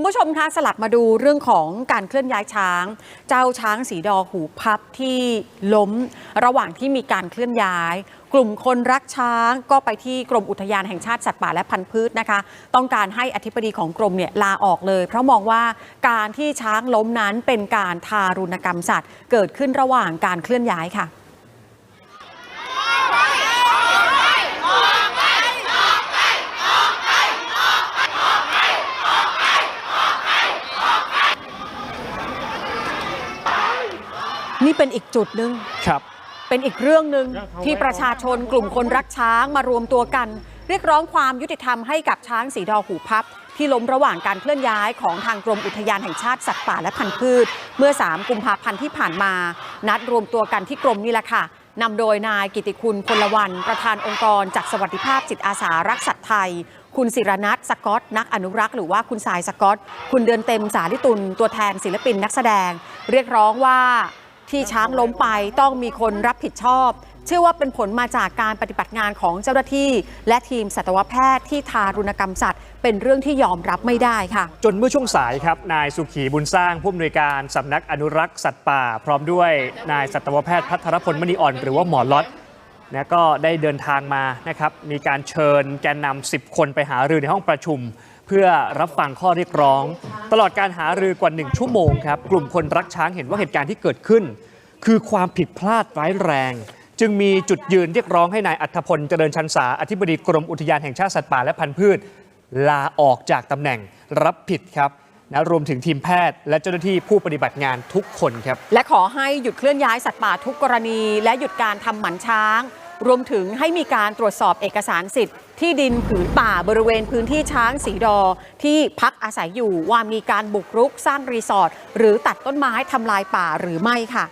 คุณผู้ชมคะสลับมาดูเรื่องของการเคลื่อนย้ายช้าง เจ้าช้างสีดอหูพับที่ล้ม ระหว่างที่มีการเคลื่อนย้าย กลุ่มคนรักช้างก็ไปที่กรมอุทยานแห่งชาติสัตว์ป่าและพันธุ์พืชนะคะ ต้องการให้อธิบดีของกรมเนี่ยลาออกเลย เพราะมองว่าการที่ช้างล้มนั้นเป็นการทารุณกรรมสัตว์ เกิดขึ้นระหว่างการเคลื่อนย้ายค่ะ นี่เป็นอีกจุดหนึ่งครับ เป็นอีกเรื่องหนึ่งที่ประชาชนกลุ่มคนรักช้างมารวมตัวกัน เรียกร้องความยุติธรรมให้กับช้างสีดอหูพับ ที่ล้มระหว่างการเคลื่อนย้ายของทางกรมอุทยานแห่งชาติสัตว์ป่าและพันธุ์พืช เมื่อ 3 กุมภาพันธ์ที่ผ่านมา นัดรวมตัวกันที่กรมนี่แหละค่ะนำโดยนายกิติคุณพลวันประธานองค์กรจัดสวัสดิภาพจิตอาสารักสัตว์ไทย คุณศิรนัทสกอต นักอนุรักษ์หรือว่าคุณสายสกอต คุณเดือนเต็มสาลิตุลตัวแทนศิลปินนักแสดง เรียกร้องว่า ที่ช้างล้มไปต้องมีคนรับผิดชอบ เชื่อว่าเป็นผลมาจากการปฏิบัติงานของเจ้าหน้าที่ และทีมสัตวแพทย์ที่ทารุณกรรมสัตว์ เป็นเรื่องที่ยอมรับไม่ได้ค่ะ จนเมื่อช่วงสายครับ นายสุขีบุญสร้างผู้อำนวยการสำนักอนุรักษ์สัตว์ป่า พร้อมด้วยนายสัตวแพทย์พัทรพลมณีอ่อนหรือว่าหมอล็อตนะก็ได้เดินทางมานะครับ มีการเชิญแกนนำ10 คนไปหารือในห้องประชุม เพื่อรับฟังข้อเรียกร้อง ตลอดการหารือกว่า 1 ชั่วโมงครับ กลุ่มคนรักช้างเห็นว่าเหตุการณ์ที่เกิดขึ้น คือความผิดพลาดร้ายแรง จึงมีจุดยืนเรียกร้องให้นายอัธพลเจริญชันษาอธิบดีกรมอุทยานแห่งชาติสัตว์ป่าและพันธุ์พืช ลาออกจากตำแหน่งรับผิดครับนะรวมถึงทีมแพทย์ และเจ้าหน้าที่ผู้ปฏิบัติงานทุกคนครับ และขอให้หยุดเคลื่อนย้ายสัตว์ป่าทุกกรณี และหยุดการทำหมันช้าง รวมถึงให้มีการตรวจสอบเอกสารสิทธิ์ ที่ดินผืนป่าบริเวณพื้นที่ช้างสีดอ ที่พักอาศัยอยู่ว่ามีการบุกรุกสร้างรีสอร์ทหรือตัดต้นไม้ทำลายป่าหรือไม่ค่ะ